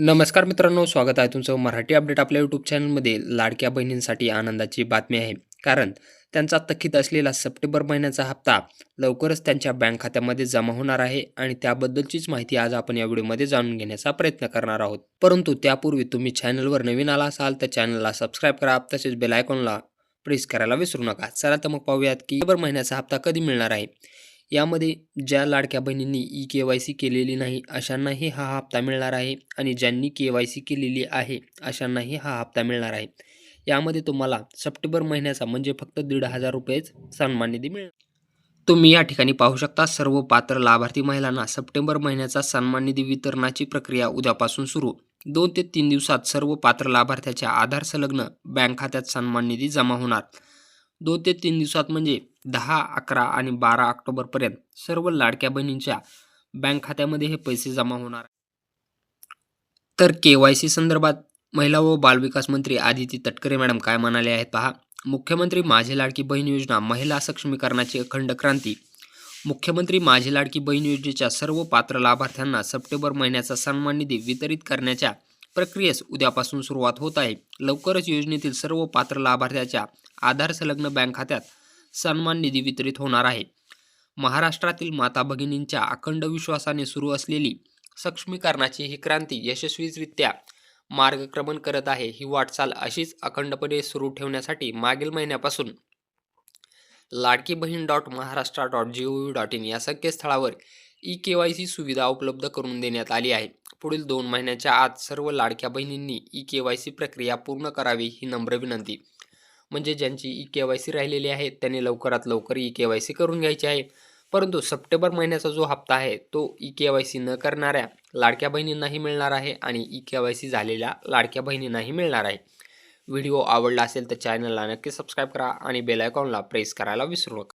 नमस्कार मित्रांनो स्वागत आहे तुमचं मराठी अपडेट आपल्या यूट्यूब चॅनलमध्ये लाडक्या बहिणींसाठी आनंदाची बातमी आहे. कारण त्यांचा थकीत असलेला सप्टेंबर महिन्याचा हप्ता लवकरच त्यांच्या बँक खात्यामध्ये जमा होणार आहे आणि त्याबद्दलचीच माहिती आज आपण या व्हिडिओमध्ये जाणून घेण्याचा प्रयत्न करणार आहोत. परंतु त्यापूर्वी तुम्ही चॅनलवर नवीन आला असाल तर चॅनलला सबस्क्राईब करा तसेच बेल आयकॉनला प्रेस करायला विसरू नका. चला तर मग पाहूयात की सप्टेंबर महिन्याचा हप्ता कधी मिळणार आहे. यामध्ये ज्या लाडक्या बहिणींनी ई के वाय सी केलेली नाही अशांनाही हा हप्ता मिळणार आहे आणि ज्यांनी के वाय सी केलेली आहे अशांनाही हा हप्ता मिळणार आहे. यामध्ये तुम्हाला सप्टेंबर महिन्याचा म्हणजे फक्त दीड हजार रुपयेच सन्मान निधी मिळणार तुम्ही या ठिकाणी पाहू शकता सर्व पात्र लाभार्थी महिलांना सप्टेंबर महिन्याचा सन्मान निधी वितरणाची प्रक्रिया उद्यापासून सुरू. दोन ते तीन दिवसात सर्व पात्र लाभार्थ्याच्या आधार संलग्न बँक खात्यात सन्मान निधी जमा होणार. दोन ते तीन दिवसात म्हणजे दहा अकरा आणि बारा ऑक्टोबरपर्यंत सर्व लाडक्या बहिणींच्या बँक खात्यामध्ये हे पैसे जमा होणार तर के वाय सी संदर्भात महिला व बालविकास मंत्री आदिती तटकरे मॅडम काय म्हणाले आहेत पहा. मुख्यमंत्री माझी लाडकी बहीण योजना महिला सक्षमीकरणाची अखंड क्रांती. मुख्यमंत्री माझी लाडकी बहीण योजनेच्या सर्व पात्र लाभार्थ्यांना सप्टेंबर महिन्याचा सन्मान निधी वितरित करण्याच्या प्रक्रियेस उद्यापासून सुरुवात होत आहे. लवकरच योजनेतील सर्व पात्र लाभार्थ्याच्या आधार संलग्न बँक खात्यात सन्मान निधी वितरित होणार आहे. महाराष्ट्रातील माता भगिनींच्या अखंड विश्वासाने सुरू असलेली सक्षमीकरणाची ही क्रांती यशस्वीरित्या मार्गक्रमण करत आहे ही वाटचाल अशीच अखंडपणे सुरू ठेवण्यासाठी मागील महिन्यापासून Ladki Bahin dot Maharashtra dot G O V dot in या संकेतस्थळावर ई के वाय सी सुविधा उपलब्ध करून देण्यात आली आहे. पुढील दोन महिन्याच्या आत सर्व लाडक्या बहिणींनी ई के वाय सी प्रक्रिया पूर्ण करावी ही नम्र विनंती. म्हणजे ज्यांची ई के वाय सी राहिलेली आहे त्यांनी लवकरात लवकर ई के वाय सी करून घ्यायची आहे. परंतु सप्टेंबर महिन्याचा जो हप्ता आहे तो ई के वाय सी न करणाऱ्या लाडक्या बहिणींनाही मिळणार आहे आणि ई के वाय सी झालेल्या लाडक्या बहिणींनाही मिळणार आहे. व्हिडिओ आवडला असेल तर चॅनलला नक्की सबस्क्राईब करा आणि बेल आयकॉनला प्रेस करायला विसरू नका.